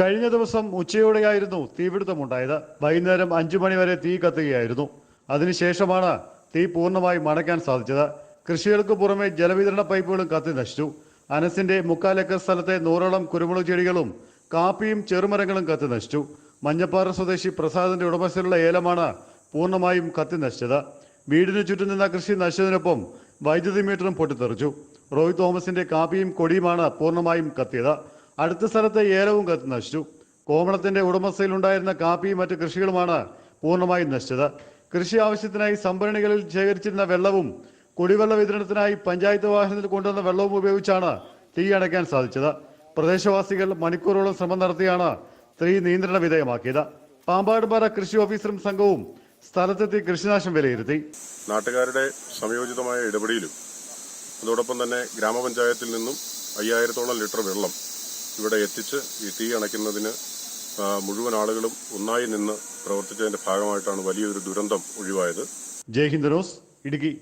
കഴിഞ്ഞ ദിവസം ഉച്ചയോടെയായിരുന്നു തീപിടുത്തമുണ്ടായത്. വൈകുന്നേരം അഞ്ചു മണിവരെ തീ കത്തുകയായിരുന്നു. അതിനുശേഷമാണ് തീ പൂർണമായി മണയ്ക്കാൻ സാധിച്ചത്. കൃഷികൾക്ക് പുറമെ ജലവിതരണ പൈപ്പുകളും കത്തി നശിച്ചു. അനസിന്റെ മുക്കാലേക്കർ സ്ഥലത്തെ നൂറോളം കുരുമുളക് ചെടികളും കാപ്പിയും ചെറുമരങ്ങളും കത്തി നശിച്ചു. മഞ്ഞപ്പാറ സ്വദേശി പ്രസാദിന്റെ ഉടമസ്ഥയിലുള്ള ഏലമാണ് പൂർണമായും കത്തി നശിച്ചത്. വീടിന് ചുറ്റും നിന്ന കൃഷി നശിച്ചതിനൊപ്പം വൈദ്യുതി മീറ്ററും പൊട്ടിത്തെറിച്ചു. റോയ് തോമസിന്റെ കാപ്പിയും കൊടിയുമാണ് പൂർണമായും കത്തിയത്. അടുത്ത സ്ഥലത്തെ ഏലവും കത്ത് നശിച്ചു. കോമളത്തിന്റെ ഉടമസ്ഥയിലുണ്ടായിരുന്ന കാപ്പിയും മറ്റു കൃഷികളുമാണ് പൂർണമായും നശിച്ചത്. കൃഷി ആവശ്യത്തിനായി സംഭരണികളിൽ ശേഖരിച്ചിരുന്ന വെള്ളവും കുടിവെള്ള വിതരണത്തിനായി പഞ്ചായത്ത് വാഹനത്തിൽ കൊണ്ടുവന്ന വെള്ളവും ഉപയോഗിച്ചാണ് തീ അടയ്ക്കാൻ സാധിച്ചത്. പ്രദേശവാസികൾ മണിക്കൂറോളം ശ്രമം നടത്തിയാണ് തീ നിയന്ത്രണ വിധേയമാക്കിയത്. പാമ്പാടുപാറ കൃഷി ഓഫീസറും സംഘവും സ്ഥലത്തെത്തി കൃഷിനാശം വിലയിരുത്തി. നാട്ടുകാരുടെ സംയോജിതമായ ഇടപെടലും അതോടൊപ്പം തന്നെ ഗ്രാമപഞ്ചായത്തിൽ നിന്നും അയ്യായിരത്തോളം ലിറ്റർ വെള്ളം ഇവിടെ എത്തിച്ച് ഈ തീ അണയ്ക്കുന്നതിന് മുഴുവൻ ആളുകളും ഒന്നായി നിന്ന് പ്രവർത്തിച്ചതിന്റെ ഭാഗമായിട്ടാണ് വലിയൊരു ദുരന്തം ഒഴിവായത്. ജയ് ഹിന്ദ് ഇടുക്കി.